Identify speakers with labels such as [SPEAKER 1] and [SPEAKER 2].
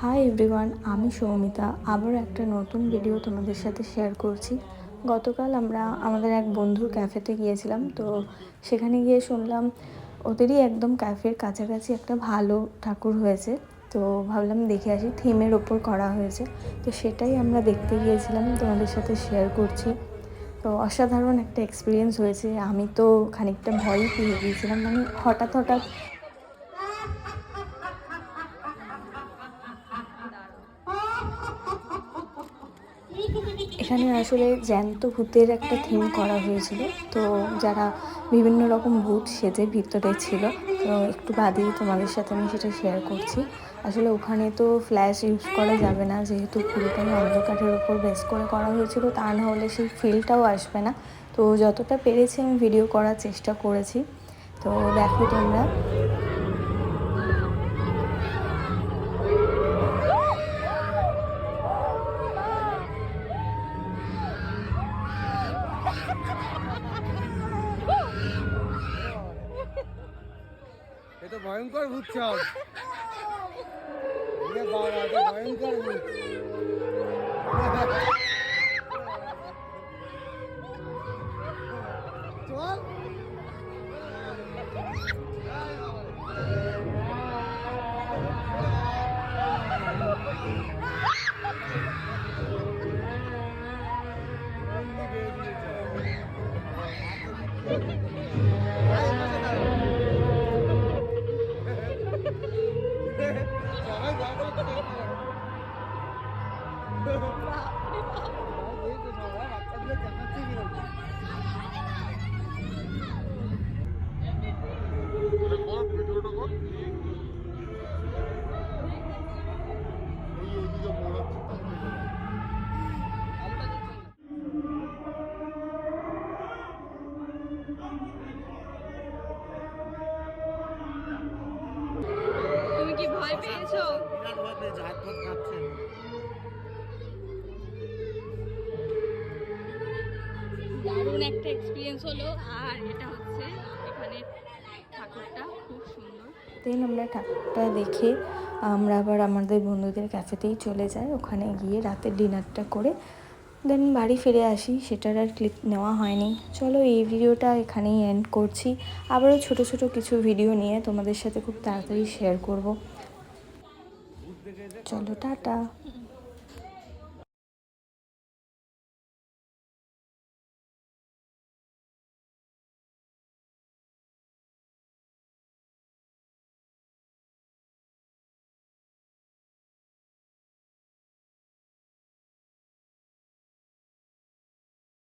[SPEAKER 1] Hi everyone আমি সৌমিতা। আবার একটা নতুন ভিডিও তোমাদের সাথে শেয়ার করছি। গতকাল আমরা আমাদের এক বন্ধুর ক্যাফেতে গিয়েছিলাম, তো সেখানে গিয়ে শুনলাম ওদেরই একদম ক্যাফের কাছাকাছি একটা ভালো ঠাকুর হয়েছে। তো ভাবলাম দেখে আসি থিমের ওপর করা হয়েছে। তো সেটাই আমরা দেখতে গিয়েছিলাম, তোমাদের সাথে শেয়ার করছি। তো অসাধারণ একটা এক্সপিরিয়েন্স হয়েছে। আমি তো খানিকটা ভয়ই পেয়ে গিয়েছিলাম মানে হঠাৎ হঠাৎ এখানে আসলে জ্যান্ত ভূতের একটা থিম করা হয়েছিল। তো যারা বিভিন্ন রকম ভূত সেজে ভিতরে ছিল, তো একটু বাদেই তোমাদের সাথে আমি সেটা শেয়ার করছি। আসলে ওখানে তো ফ্ল্যাশ ইউজ করা যাবে না, যেহেতু পুরোটাই অন্ধকারের ওপর বেস করে করা হয়েছিল, তা না হলে সেই ফিলটাও আসবে না। তো যতটা পেরেছি আমি ভিডিও করার চেষ্টা করেছি। তো দেখো তোমরা
[SPEAKER 2] এ তো ভয়ঙ্কর ভূত এ বাবা এটা ভয়ঙ্কর ভূত চল।
[SPEAKER 3] তুমি কি ভয় পেয়েছ?
[SPEAKER 2] হাত।
[SPEAKER 3] দারুণ একটা এক্সপিরিয়েন্স হলো আর এটা হচ্ছে এখানে ঠাকুরটা খুব সুন্দর।
[SPEAKER 1] দেন আমরা ঠাকুরটা দেখে আমরা আবার আমাদের বন্ধুদের ক্যাফেতেই চলে যাই ওখানে গিয়ে রাতের ডিনারটা করে। দেন বাড়ি ফিরে আসি সেটার আর ক্লিপ নেওয়া হয়নি। চলো এই ভিডিওটা এখানেই এন্ড করছি। আবারও ছোট ছোট কিছু ভিডিও নিয়ে তোমাদের সাথে খুব তাড়াতাড়ি শেয়ার করব। চলো টাটা।